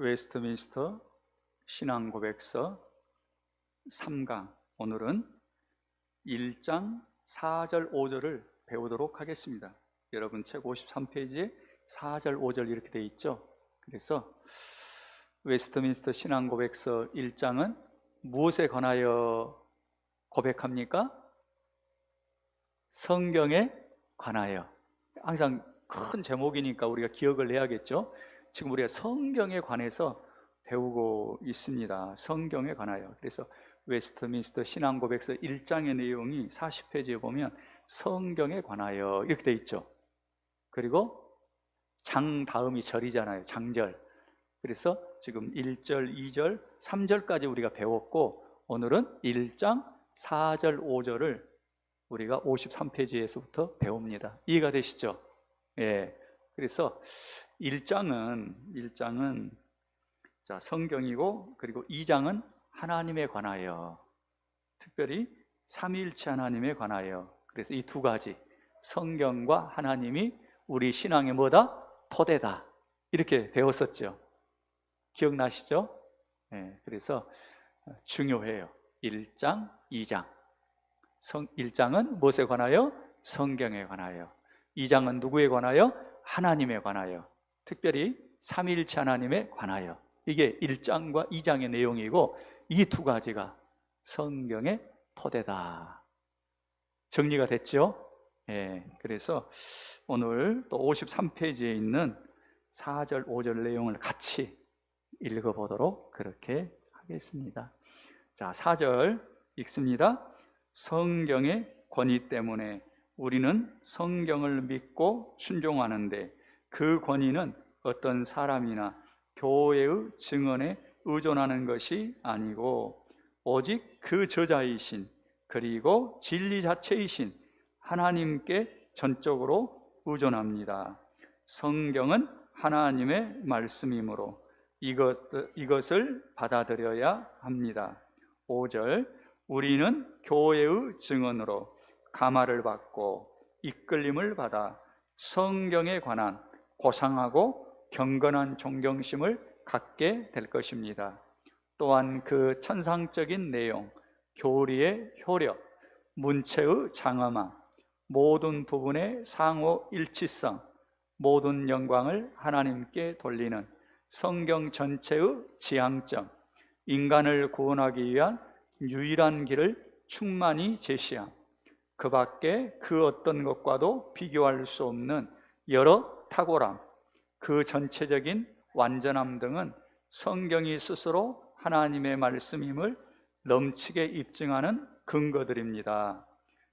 웨스트민스터 신앙 고백서 3강 오늘은 1장 4절 5절을 배우도록 하겠습니다. 여러분 책 53페이지에 4절 5절 이렇게 돼 있죠. 그래서 웨스트민스터 신앙 고백서 1장은 무엇에 관하여 고백합니까? 성경에 관하여. 항상 큰 제목이니까 우리가 기억을 해야겠죠. 지금 우리가 성경에 관해서 배우고 있습니다. 성경에 관하여. 그래서 웨스트민스터 신앙 고백서 1장의 내용이 40페이지에 보면 성경에 관하여 이렇게 돼 있죠. 그리고 장 다음이 절이잖아요. 장절. 그래서 지금 1절, 2절, 3절까지 우리가 배웠고 오늘은 1장 4절, 5절을 우리가 53페이지에서부터 배웁니다. 이해가 되시죠? 예. 그래서 1장은 1장은 자, 성경이고 그리고 2장은 하나님에 관하여 특별히 삼위일체 하나님에 관하여 그래서 이 두 가지 성경과 하나님이 우리 신앙의 뭐다? 토대다. 이렇게 배웠었죠. 기억나시죠? 네, 그래서 중요해요. 1장, 2장. 성, 1장은 무엇에 관하여? 성경에 관하여. 2장은 누구에 관하여? 하나님에 관하여. 특별히 삼위일체 하나님에 관하여. 이게 1장과 2장의 내용이고 이 두 가지가 성경의 토대다. 정리가 됐죠? 예, 그래서 오늘 또 53페이지에 있는 4절, 5절 내용을 같이 읽어보도록 그렇게 하겠습니다. 자, 4절 읽습니다. 성경의 권위 때문에 우리는 성경을 믿고 순종하는데 그 권위는 어떤 사람이나 교회의 증언에 의존하는 것이 아니고 오직 그 저자이신 그리고 진리 자체이신 하나님께 전적으로 의존합니다. 성경은 하나님의 말씀이므로 이것, 이것을 받아들여야 합니다. 5절 우리는 교회의 증언으로 감화를 받고 이끌림을 받아 성경에 관한 고상하고 경건한 존경심을 갖게 될 것입니다. 또한 그 천상적인 내용, 교리의 효력, 문체의 장엄함, 모든 부분의 상호 일치성, 모든 영광을 하나님께 돌리는 성경 전체의 지향점, 인간을 구원하기 위한 유일한 길을 충만히 제시함, 그 밖에 그 어떤 것과도 비교할 수 없는 여러 탁월함, 그 전체적인 완전함 등은 성경이 스스로 하나님의 말씀임을 넘치게 입증하는 근거들입니다.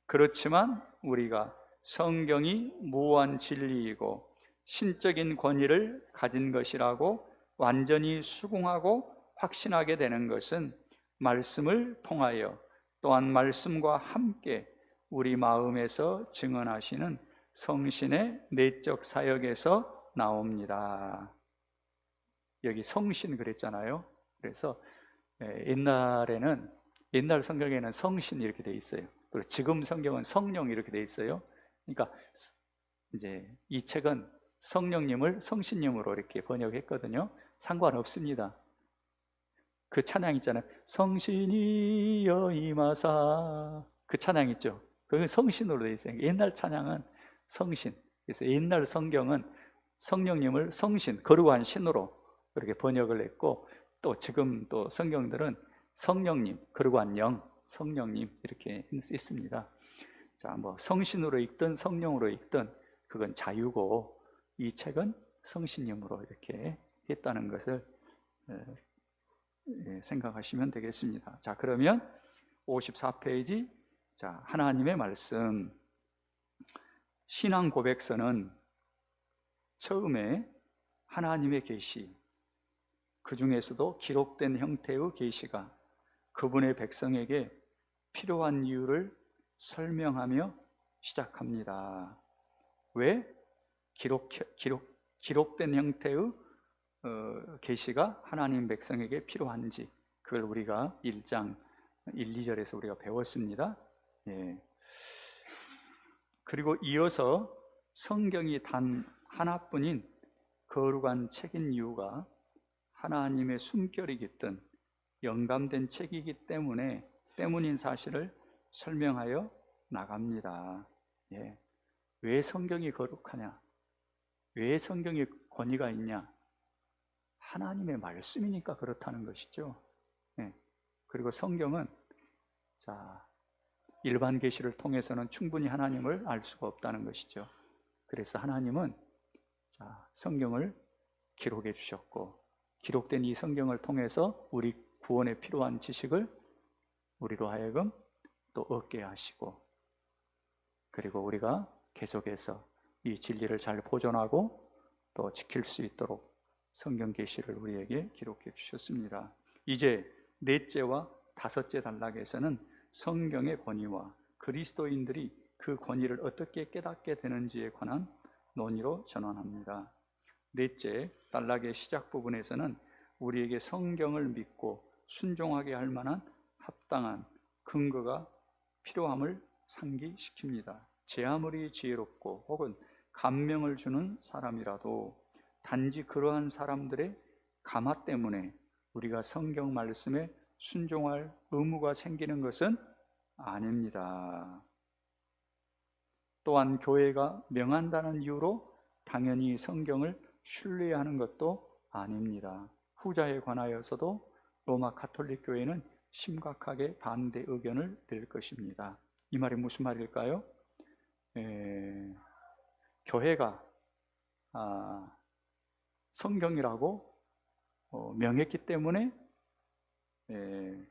그렇지만 우리가 성경이 무한 진리이고 신적인 권위를 가진 것이라고 완전히 수긍하고 확신하게 되는 것은 말씀을 통하여 또한 말씀과 함께 우리 마음에서 증언하시는 성신의 내적 사역에서 나옵니다. 여기 성신 그랬잖아요. 그래서 예, 옛날에는 옛날 성경에는 성신 이렇게 돼 있어요. 그리고 지금 성경은 성령 이렇게 돼 있어요. 그러니까 이제 이 책은 성령님을 성신님으로 이렇게 번역했거든요. 상관없습니다. 그 찬양 있잖아요. 성신이여 임하사 그 찬양 있죠. 그건 성신으로 돼 있어요. 옛날 찬양은 성신. 그래서 옛날 성경은 성령님을 성신, 거룩한 신으로 그렇게 번역을 했고 또 지금 또 성경들은 성령님, 거룩한 영, 성령님 이렇게 있습니다. 자, 뭐 성신으로 읽든 성령으로 읽든 그건 자유고 이 책은 성신님으로 이렇게 했다는 것을 예, 생각하시면 되겠습니다. 자, 그러면 54페이지 자, 하나님의 말씀 신앙 고백서는 처음에 하나님의 계시, 그 중에서도 기록된 형태의 계시가 그분의 백성에게 필요한 이유를 설명하며 시작합니다. 왜 기록 기록 기록된 형태의 어, 계시가 하나님 백성에게 필요한지 그걸 우리가 1장 1, 2절에서 우리가 배웠습니다. 예. 그리고 이어서 성경이 단 하나뿐인 거룩한 책인 이유가 하나님의 숨결이 깃든 영감된 책이기 때문에 때문인 사실을 설명하여 나갑니다. 예. 왜 성경이 거룩하냐? 왜 성경에 권위가 있냐? 하나님의 말씀이니까 그렇다는 것이죠. 예. 그리고 성경은 자 일반 계시를 통해서는 충분히 하나님을 알 수가 없다는 것이죠. 그래서 하나님은 자, 성경을 기록해 주셨고 기록된 이 성경을 통해서 우리 구원에 필요한 지식을 우리로 하여금 또 얻게 하시고 그리고 우리가 계속해서 이 진리를 잘 보존하고 또 지킬 수 있도록 성경 계시를 우리에게 기록해 주셨습니다. 이제 넷째와 다섯째 단락에서는 성경의 권위와 그리스도인들이 그 권위를 어떻게 깨닫게 되는지에 관한 논의로 전환합니다. 넷째 단락의 시작 부분에서는 우리에게 성경을 믿고 순종하게 할 만한 합당한 근거가 필요함을 상기시킵니다. 제 아무리 지혜롭고 혹은 감명을 주는 사람이라도 단지 그러한 사람들의 감화 때문에 우리가 성경 말씀에 순종할 의무가 생기는 것은 아닙니다. 또한 교회가 명한다는 이유로 당연히 성경을 신뢰하는 것도 아닙니다. 후자에 관하여서도 로마 가톨릭 교회는 심각하게 반대 의견을 낼 것입니다. 이 말이 무슨 말일까요? 에, 교회가 아, 성경이라고 어, 명했기 때문에 에,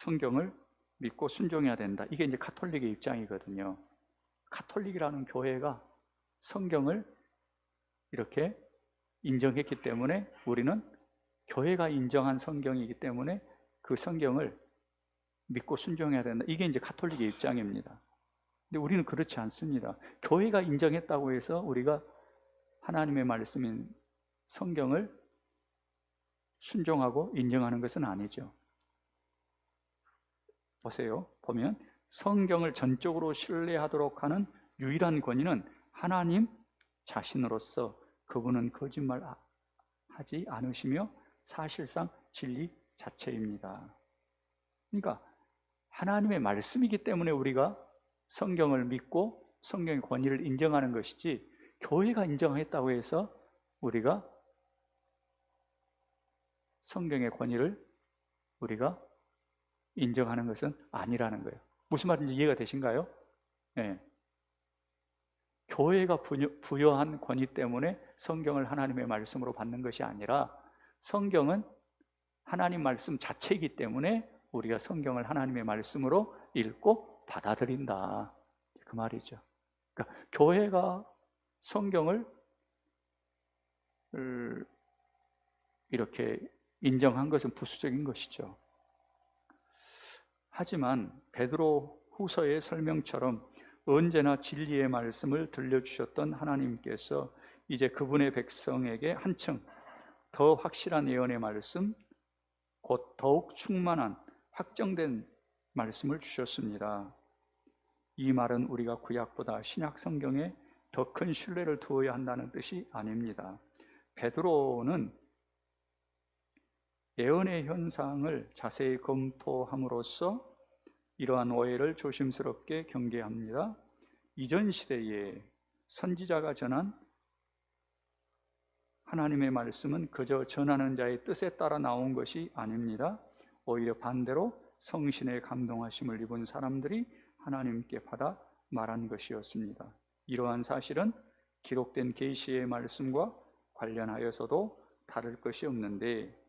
성경을 믿고 순종해야 된다. 이게 이제 카톨릭의 입장이거든요. 카톨릭이라는 교회가 성경을 이렇게 인정했기 때문에 우리는 교회가 인정한 성경이기 때문에 그 성경을 믿고 순종해야 된다. 이게 이제 카톨릭의 입장입니다. 근데 우리는 그렇지 않습니다. 교회가 인정했다고 해서 우리가 하나님의 말씀인 성경을 순종하고 인정하는 것은 아니죠. 보세요. 보면 성경을 전적으로 신뢰하도록 하는 유일한 권위는 하나님 자신으로서 그분은 거짓말 하지 않으시며 사실상 진리 자체입니다. 그러니까 하나님의 말씀이기 때문에 우리가 성경을 믿고 성경의 권위를 인정하는 것이지 교회가 인정했다고 해서 우리가 성경의 권위를 우리가 인정하는 것은 아니라는 거예요. 무슨 말인지 이해가 되신가요? 네. 교회가 부여 한 권위 때문에 성경을 하나님의 말씀으로 받는 것이 아니라 성경은 하나님 말씀 자체이기 때문에 우리가 성경을 하나님의 말씀으로 읽고 받아들인다. 그 말이죠. 그러니까 교회가 성경을 이렇게 인정한 것은 부수적인 것이죠. 하지만 베드로 후서의 설명처럼 언제나 진리의 말씀을 들려주셨던 하나님께서 이제 그분의 백성에게 한층 더 확실한 예언의 말씀, 곧 더욱 충만한 확정된 말씀을 주셨습니다. 이 말은 우리가 구약보다 신약 성경에 더 큰 신뢰를 두어야 한다는 뜻이 아닙니다. 베드로는 예언의 현상을 자세히 검토함으로써 이러한 오해를 조심스럽게 경계합니다. 이전 시대에 선지자가 전한 하나님의 말씀은 그저 전하는 자의 뜻에 따라 나온 것이 아닙니다. 오히려 반대로 성신의 감동하심을 입은 사람들이 하나님께 받아 말한 것이었습니다. 이러한 사실은 기록된 계시의 말씀과 관련하여서도 다를 것이 없는데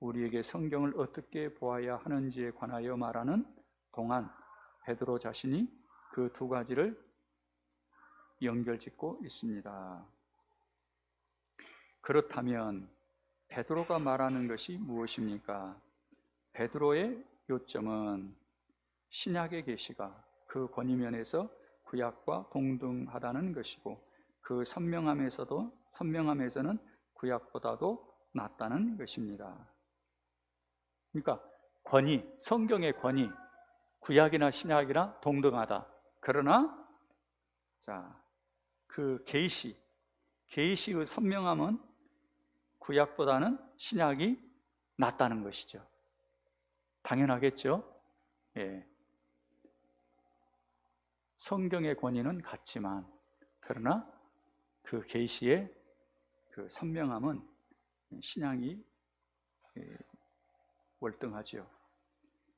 우리에게 성경을 어떻게 보아야 하는지에 관하여 말하는 동안 베드로 자신이 그 두 가지를 연결짓고 있습니다. 그렇다면 베드로가 말하는 것이 무엇입니까? 베드로의 요점은 신약의 계시가 그 권위면에서 구약과 동등하다는 것이고 그 선명함에서도 선명함에서는 구약보다도 낫다는 것입니다. 그러니까 권위, 성경의 권위, 구약이나 신약이나 동등하다. 그러나 자, 그 계시, 계시의 선명함은 구약보다는 신약이 낫다는 것이죠. 당연하겠죠? 예. 성경의 권위는 같지만 그러나 그 계시의 그 선명함은 신앙이 예, 월등하지요.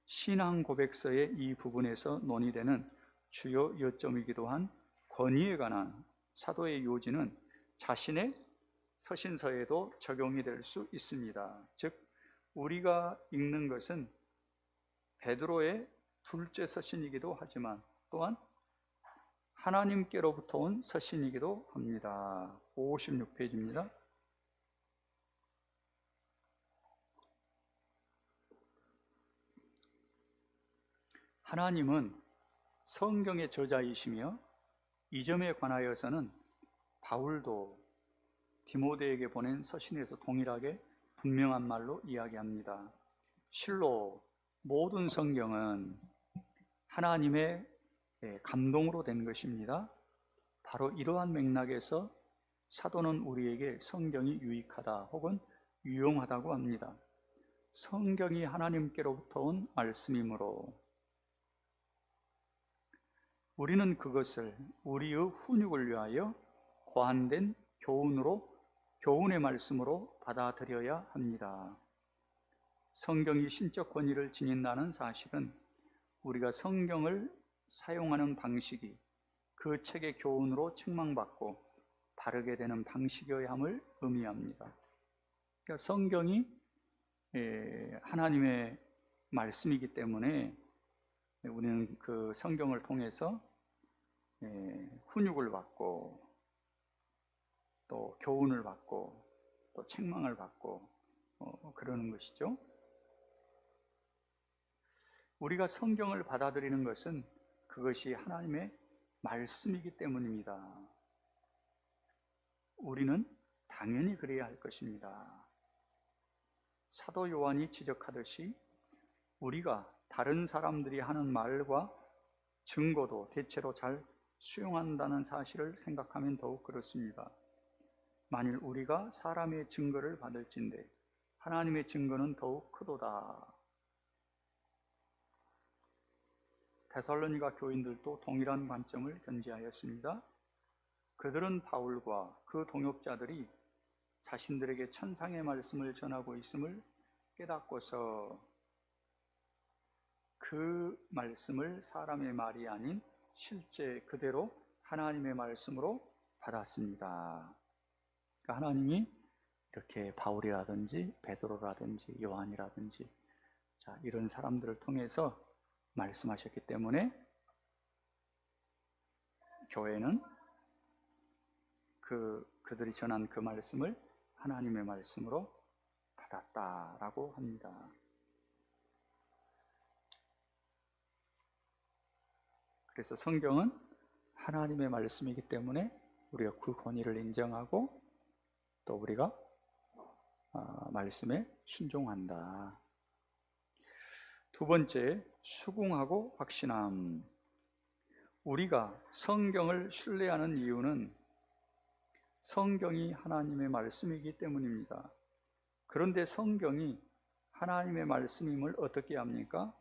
신앙 고백서의 이 부분에서 논의되는 주요 요점이기도 한 권위에 관한 사도의 요지는 자신의 서신서에도 적용이 될 수 있습니다. 즉 우리가 읽는 것은 베드로의 둘째 서신이기도 하지만 또한 하나님께로부터 온 서신이기도 합니다. 56페이지입니다. 하나님은 성경의 저자이시며 이 점에 관하여서는 바울도 디모데에게 보낸 서신에서 동일하게 분명한 말로 이야기합니다. 실로 모든 성경은 하나님의 예, 감동으로 된 것입니다. 바로 이러한 맥락에서 사도는 우리에게 성경이 유익하다 혹은 유용하다고 합니다. 성경이 하나님께로부터 온 말씀이므로 우리는 그것을 우리의 훈육을 위하여 고안된 교훈으로 교훈의 말씀으로 받아들여야 합니다. 성경이 신적 권위를 지닌다는 사실은 우리가 성경을 사용하는 방식이 그 책의 교훈으로 책망받고 바르게 되는 방식이어야 함을 의미합니다. 그러니까 성경이 예, 하나님의 말씀이기 때문에 우리는 그 성경을 통해서 예, 훈육을 받고 또 교훈을 받고 또 책망을 받고 어, 그러는 것이죠. 우리가 성경을 받아들이는 것은 그것이 하나님의 말씀이기 때문입니다. 우리는 당연히 그래야 할 것입니다. 사도 요한이 지적하듯이 우리가 다른 사람들이 하는 말과 증거도 대체로 잘 수용한다는 사실을 생각하면 더욱 그렇습니다. 만일 우리가 사람의 증거를 받을진데 하나님의 증거는 더욱 크도다. 데살로니가 교인들도 동일한 관점을 견지하였습니다. 그들은 바울과 그 동역자들이 자신들에게 천상의 말씀을 전하고 있음을 깨닫고서 그 말씀을 사람의 말이 아닌 실제 그대로 하나님의 말씀으로 받았습니다. 그러니까 하나님이 이렇게 바울이라든지 베드로라든지 요한이라든지 자, 이런 사람들을 통해서 말씀하셨기 때문에 교회는 그 그들이 전한 그 말씀을 하나님의 말씀으로 받았다라고 합니다. 그래서 성경은 하나님의 말씀이기 때문에 우리가 그 권위를 인정하고 또 우리가 아, 말씀에 순종한다. 두 번째, 수긍하고 확신함. 우리가 성경을 신뢰하는 이유는 성경이 하나님의 말씀이기 때문입니다. 그런데 성경이 하나님의 말씀임을 어떻게 합니까?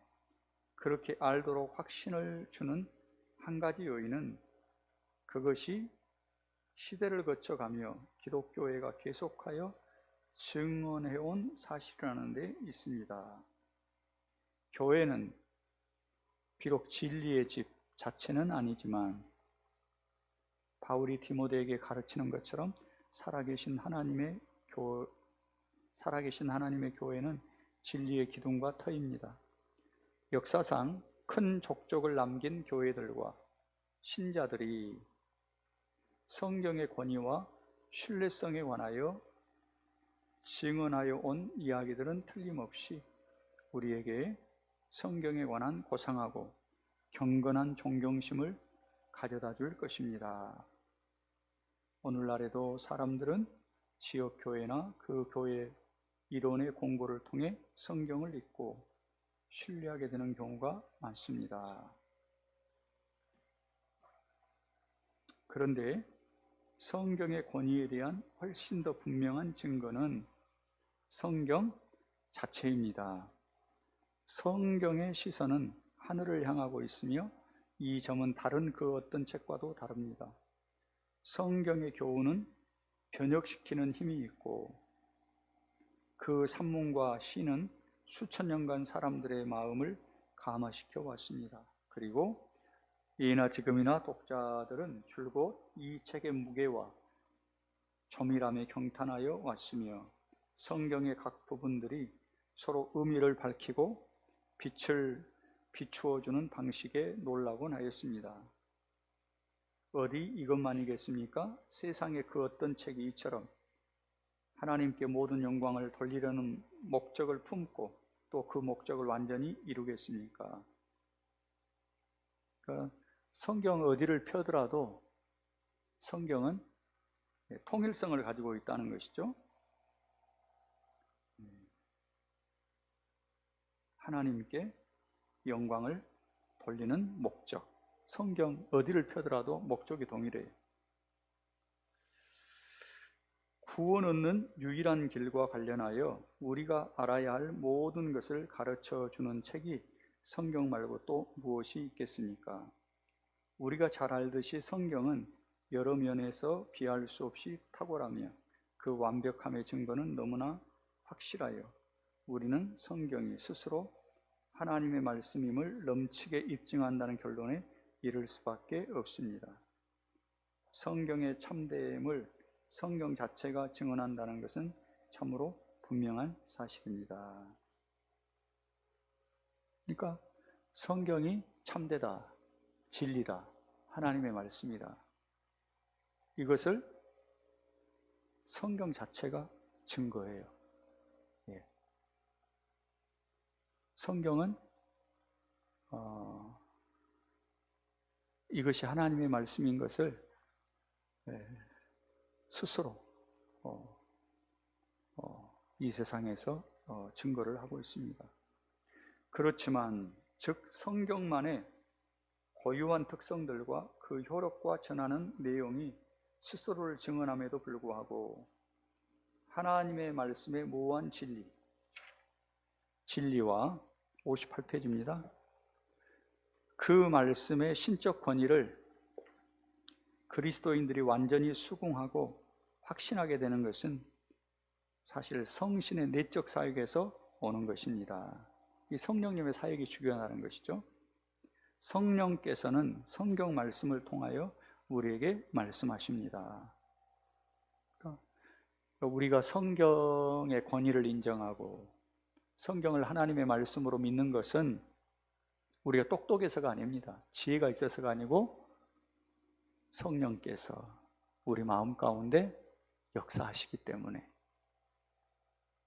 그렇게 알도록 확신을 주는 한 가지 요인은 그것이 시대를 거쳐가며 기독교회가 계속하여 증언해온 사실이라는 데 있습니다. 교회는 비록 진리의 집 자체는 아니지만 바울이 디모데에게 가르치는 것처럼 살아계신 하나님의 교 살아계신 하나님의 교회는 진리의 기둥과 터입니다. 역사상 큰 족적을 남긴 교회들과 신자들이 성경의 권위와 신뢰성에 관하여 증언하여 온 이야기들은 틀림없이 우리에게 성경에 관한 고상하고 경건한 존경심을 가져다 줄 것입니다. 오늘날에도 사람들은 지역 교회나 그 교회 이론의 공부를 통해 성경을 읽고 신뢰하게 되는 경우가 많습니다. 그런데 성경의 권위에 대한 훨씬 더 분명한 증거는 성경 자체입니다. 성경의 시선은 하늘을 향하고 있으며 이 점은 다른 그 어떤 책과도 다릅니다. 성경의 교훈은 변혁시키는 힘이 있고 그 산문과 시는 수천 년간 사람들의 마음을 감화시켜 왔습니다. 그리고 이나 지금이나 독자들은 줄곧 이 책의 무게와 조밀함에 경탄하여 왔으며 성경의 각 부분들이 서로 의미를 밝히고 빛을 비추어 주는 방식에 놀라곤 하였습니다. 어디 이것만이겠습니까? 세상의 그 어떤 책이 이처럼 하나님께 모든 영광을 돌리려는 목적을 품고 또 그 목적을 완전히 이루겠습니까? 그러니까 성경 어디를 펴더라도 성경은 통일성을 가지고 있다는 것이죠. 하나님께 영광을 돌리는 목적. 성경 어디를 펴더라도 목적이 동일해요. 구원 얻는 유일한 길과 관련하여 우리가 알아야 할 모든 것을 가르쳐 주는 책이 성경 말고 또 무엇이 있겠습니까? 우리가 잘 알듯이 성경은 여러 면에서 비할 수 없이 탁월하며 그 완벽함의 증거는 너무나 확실하여 우리는 성경이 스스로 하나님의 말씀임을 넘치게 입증한다는 결론에 이를 수밖에 없습니다. 성경의 참됨을 성경 자체가 증언한다는 것은 참으로 분명한 사실입니다. 그러니까 성경이 참되다, 진리다, 하나님의 말씀이다. 이것을 성경 자체가 증거해요. 예. 성경은 어, 이것이 하나님의 말씀인 것을 예, 스스로 어, 어, 이 세상에서 어, 증거를 하고 있습니다. 그렇지만 즉 성경만의 고유한 특성들과 그 효력과 전하는 내용이 스스로를 증언함에도 불구하고 하나님의 말씀의 무한 진리, 진리와 58페이지입니다. 그 말씀의 신적 권위를 그리스도인들이 완전히 수긍하고 확신하게 되는 것은 사실 성신의 내적 사역에서 오는 것입니다. 이 성령님의 사역이 중요하다는 것이죠. 성령께서는 성경 말씀을 통하여 우리에게 말씀하십니다. 그러니까 우리가 성경의 권위를 인정하고 성경을 하나님의 말씀으로 믿는 것은 우리가 똑똑해서가 아닙니다. 지혜가 있어서가 아니고 성령께서 우리 마음 가운데 역사하시기 때문에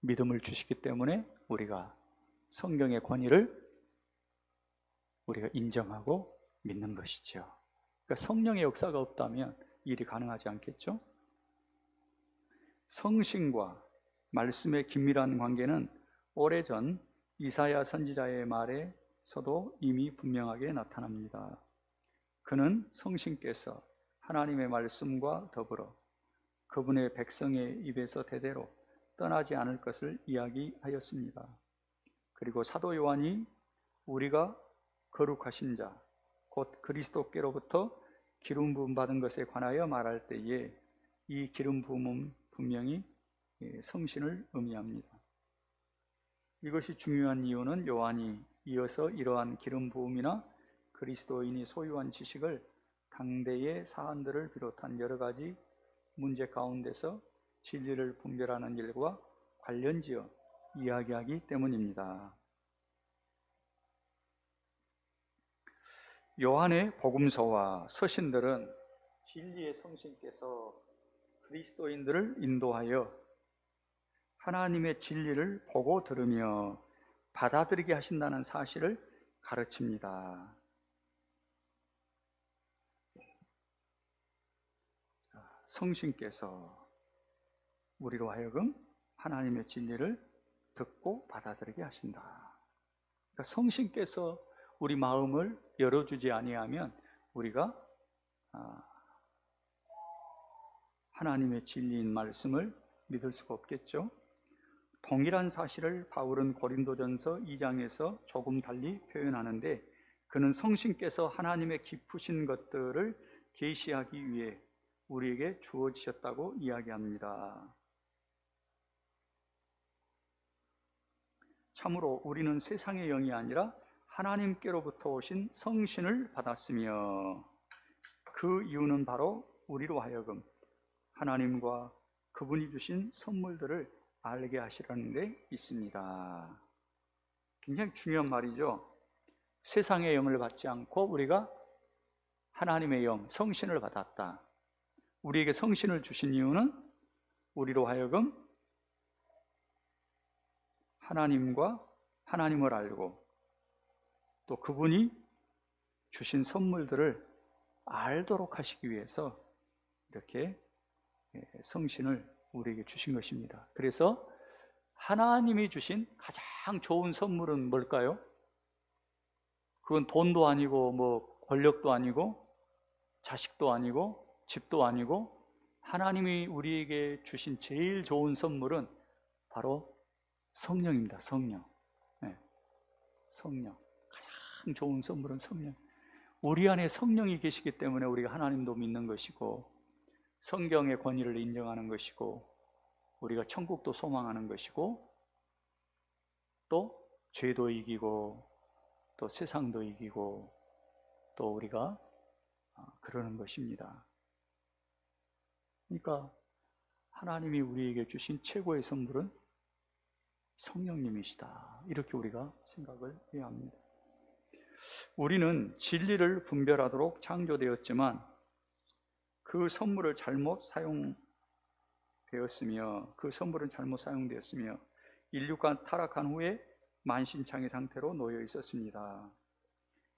믿음을 주시기 때문에 우리가 성경의 권위를 우리가 인정하고 믿는 것이죠. 그러니까 성령의 역사가 없다면 일이 가능하지 않겠죠? 성신과 말씀의 긴밀한 관계는 오래전 이사야 선지자의 말에서도 이미 분명하게 나타납니다. 그는 성신께서 하나님의 말씀과 더불어 그분의 백성의 입에서 대대로 떠나지 않을 것을 이야기하였습니다. 그리고 사도 요한이 우리가 거룩하신 자, 곧 그리스도께로부터 기름 부음 받은 것에 관하여 말할 때에 이 기름 부음은 분명히 예, 성신을 의미합니다. 이것이 중요한 이유는 요한이 이어서 이러한 기름 부음이나 그리스도인이 소유한 지식을 당대의 사안들을 비롯한 여러 가지 문제 가운데서 진리를 분별하는 일과 관련지어 이야기하기 때문입니다. 요한의 복음서와 서신들은 진리의 성신께서 그리스도인들을 인도하여 하나님의 진리를 보고 들으며 받아들이게 하신다는 사실을 가르칩니다. 성신께서 우리로 하여금 하나님의 진리를 듣고 받아들이게 하신다. 그러니까 성신께서 우리 마음을 열어주지 아니하면 우리가 아, 하나님의 진리인 말씀을 믿을 수가 없겠죠. 동일한 사실을 바울은 고린도전서 2장에서 조금 달리 표현하는데 그는 성신께서 하나님의 깊으신 것들을 계시하기 위해 우리에게 주어지셨다고 이야기합니다. 참으로 우리는 세상의 영이 아니라 하나님께로부터 오신 성신을 받았으며 그 이유는 바로 우리로 하여금 하나님과 그분이 주신 선물들을 알게 하시라는 데 있습니다. 굉장히 중요한 말이죠. 세상의 영을 받지 않고 우리가 하나님의 영, 성신을 받았다. 우리에게 성신을 주신 이유는 우리로 하여금 하나님과 하나님을 알고 또 그분이 주신 선물들을 알도록 하시기 위해서 이렇게 예, 성신을 우리에게 주신 것입니다. 그래서 하나님이 주신 가장 좋은 선물은 뭘까요? 그건 돈도 아니고 뭐 권력도 아니고 자식도 아니고 집도 아니고 하나님이 우리에게 주신 제일 좋은 선물은 바로 성령입니다. 성령. 네. 성령. 가장 좋은 선물은 성령. 우리 안에 성령이 계시기 때문에 우리가 하나님도 믿는 것이고 성경의 권위를 인정하는 것이고 우리가 천국도 소망하는 것이고 또 죄도 이기고 또 세상도 이기고 또 우리가 아, 그러는 것입니다. 그러니까 하나님이 우리에게 주신 최고의 선물은 성령님이시다. 이렇게 우리가 생각을 해야 합니다. 우리는 진리를 분별하도록 창조되었지만 그 선물을 잘못 사용되었으며 그 선물은 잘못 사용되었으며 인류가 타락한 후에 만신창의 상태로 놓여 있었습니다.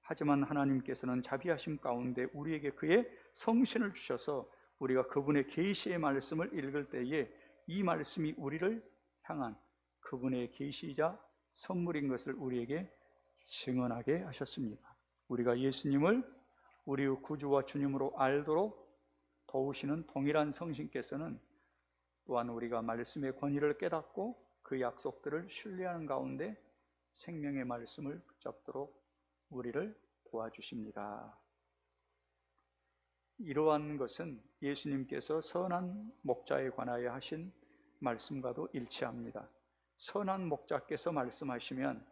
하지만 하나님께서는 자비하심 가운데 우리에게 그의 성신을 주셔서 우리가 그분의 계시의 말씀을 읽을 때에 이 말씀이 우리를 향한 그분의 계시이자 선물인 것을 우리에게 증언하게 하셨습니다. 우리가 예수님을 우리의 구주와 주님으로 알도록 도우시는 동일한 성신께서는 또한 우리가 말씀의 권위를 깨닫고 그 약속들을 신뢰하는 가운데 생명의 말씀을 붙잡도록 우리를 도와주십니다. 이러한 것은 예수님께서 선한 목자에 관하여 하신 말씀과도 일치합니다. 선한 목자께서 말씀하시면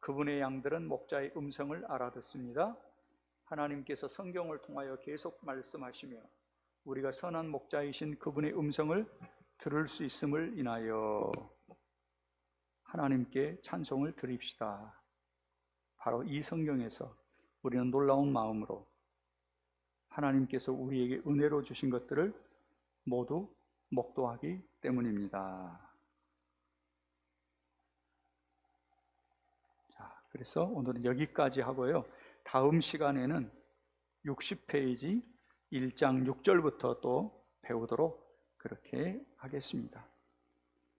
그분의 양들은 목자의 음성을 알아듣습니다. 하나님께서 성경을 통하여 계속 말씀하시며 우리가 선한 목자이신 그분의 음성을 들을 수 있음을 인하여 하나님께 찬송을 드립시다. 바로 이 성경에서 우리는 놀라운 마음으로 하나님께서 우리에게 은혜로 주신 것들을 모두 목도하기 때문입니다. 자, 그래서 오늘은 여기까지 하고요. 다음 시간에는 60페이지 1장 6절부터 또 배우도록 그렇게 하겠습니다.